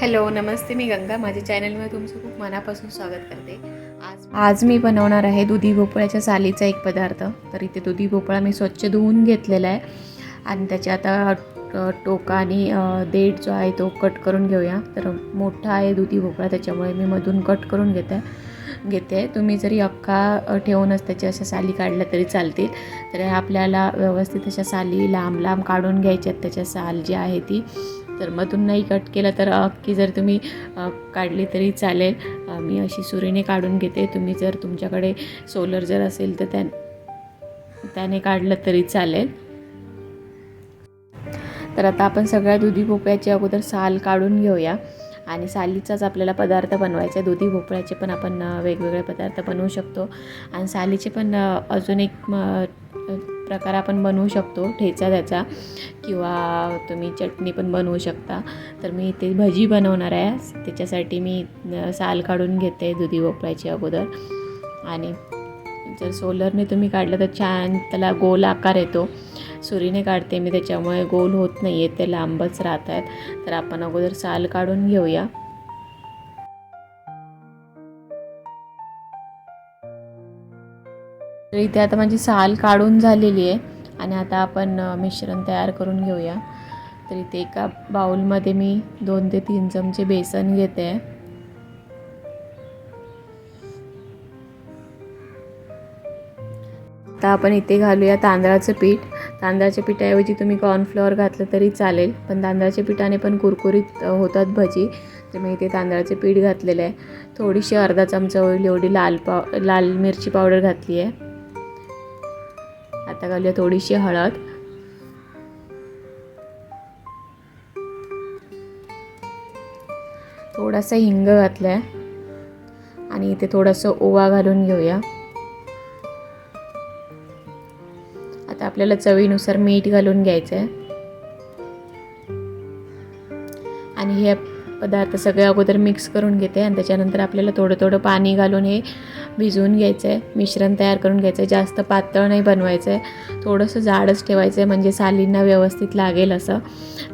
Hello नमस्ते मी गंगा. माझ्या चॅनलमध्ये तुमचं खूप मनापासून स्वागत करते. आज आज मी बनवणार आहे दुधी भोपळ्याच्या सालीचा एक पदार्थ. तर इथे दुधी भोपळा मी स्वच्छ धुवून घेतलेला आहे. आणि त्याच्या आता टोका आणि देठ जो आहे तो कट करून घेऊया. तर मोठा आहे दुधी भोपळा त्याच्यामुळे मी मधून कट करून घेते घेते. तुम्ही जरी अख्खा ठेवूनच त्याच्या अशा साली काढल्या तरी चालतील. तर आपल्याला व्यवस्थित अशा साली लांब लांब काढून घ्यायच्यात त्याच्या साल जी आहे ती. तर मधून नाही कट केलं तर अख्खी जर तुम्ही काढली तरी चालेल. मी अशी सुरीने काढून घेते. तुम्ही जर तुमच्याकडे सोलर जर असेल तर त्या त्याने काढलं तरी चालेल. तर आता आपण सगळ्या दुधी भोपळ्याची अगोदर साल काढून घेऊया. आणि सालीचाच आपल्याला पदार्थ बनवायचा. आहे दुधी भोपळ्याचे पण आपण वेगवेगळे पदार्थ बनवू शकतो. आणि सालीचे पण अजून एक म, प्रकार आपण बनवू शकतो ठेचा त्याचा किंवा तुम्ही चटणी पण बनवू शकता. तर मी इथे भजी बनवणार आहे. त्याच्यासाठी मी साल काढून घेते दुधी भोपळ्याची अगोदर. आणि जर सोलरने तुम्ही काढलं तर छान त्याला गोल आकार येतो. सुरीने काढते मी त्याच्यामुळे गोल होत नाही आहे ते लांबच राहत आहेत तर आपण अगोदर साल काढून घेऊया. तर इथे आता माझी साल काढून झालेली आहे आणि आता आपण मिश्रण तयार करून घेऊया. तर इथे एका बाउलमध्ये मी दोन ते तीन चमचे बेसन घेते. आहे आता आपण इथे घालूया तांदळाचं पीठ. तांदळाच्या पिठाऐवजी तुम्ही कॉर्नफ्लॉवर घातलं तरी चालेल पण तांदळाच्या पिठाने पण कुरकुरीत होतात भजी. तर मी इथे तांदळाचे पीठ घातलेलं आहे. थोडीशी अर्धा चमचा होईल एवढी लाल पाव लाल मिरची पावडर घातली आहे. आता घालूया थोडीशी हळद. थोडासा हिंग घातला आहे आणि इथे थोडंसं ओवा घालून घेऊया. आता आपल्याला चवीनुसार मीठ घालून घ्यायचं आहे आणि हे पदार्थ सगळे अगोदर मिक्स करून घेते आणि त्याच्यानंतर आपल्याला थोडं थोडं पाणी घालून हे भिजवून घ्यायचं आहे मिश्रण तयार करून घ्यायचं आहे जास्त पातळ नाही बनवायचं आहे थोडंसं जाडच ठेवायचं आहे म्हणजे सालींना व्यवस्थित लागेल असं.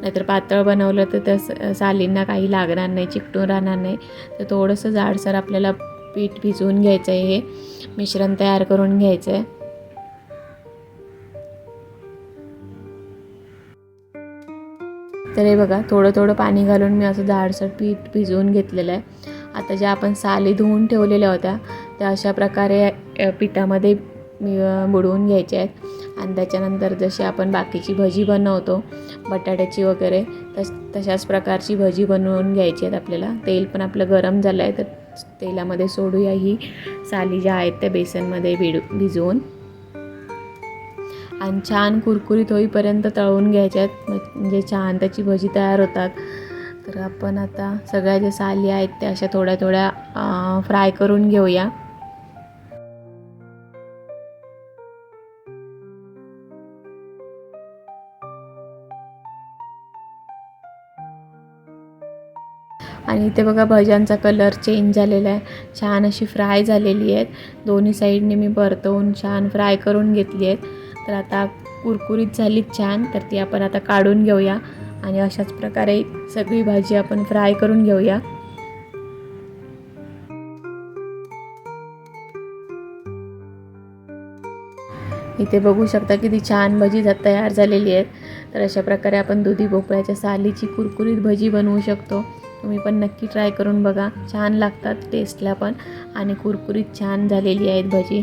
नाहीतर पातळ बनवलं तर त्या सालींना काही लागणार नाही चिकटून राहणार नाही. तर थोडंसं जाडसर आपल्याला पीठ भिजवून घ्यायचं आहे हे. मिश्रण तयार करून घ्यायचं आहे तर हे बघा थोडं थोडं पाणी घालून मी असं जाडसर पीठ भिजवून घेतलेलं आहे. आता ज्या आपण साली धुवून ठेवलेल्या होत्या त्या अशा प्रकारे पिठामध्ये मी बुडवून घ्यायच्या आहेत. आणि त्याच्यानंतर जशी आपण बाकीची भजी बनवतो बटाट्याची वगैरे तस तशाच प्रकारची भजी बनवून घ्यायची आहेत आपल्याला. तेल पण आपलं गरम झालं आहे तर तेलामध्ये सोडूया ही साली ज्या आहेत त्या बेसनमध्ये भिड भिजवून. आणि छान कुरकुरीत होईपर्यंत तळून घ्यायच्यात. म्हणजे छान त्याची भजी तयार होतात. तर आपण आता सगळ्या ज्या साली आहेत त्या अशा थोड्या थोड्या फ्राय करून घेऊया. आणि इथे बघा भज्यांचा कलर चेंज झालेला आहे. छान अशी फ्राय झालेली आहेत. दोन्ही साईडने मी परतवून छान फ्राय करून घेतली आहेत. तर आता कुरकुरीत झाली छान तर ती आपण आता काढून घेऊया. आणि अशाच प्रकारे सगळी भाजी आपण फ्राय करून घेऊया. इथे बघू शकता किती छान भजी तयार झालेली आहेत. तर अशा प्रकारे आपण दुधी भोपळ्याच्या सालीची कुरकुरीत भजी बनवू शकतो. तुम्ही पण नक्की ट्राय करून बघा. छान लागतात टेस्टला पण. आणि कुरकुरीत छान झालेली आहेत भजी.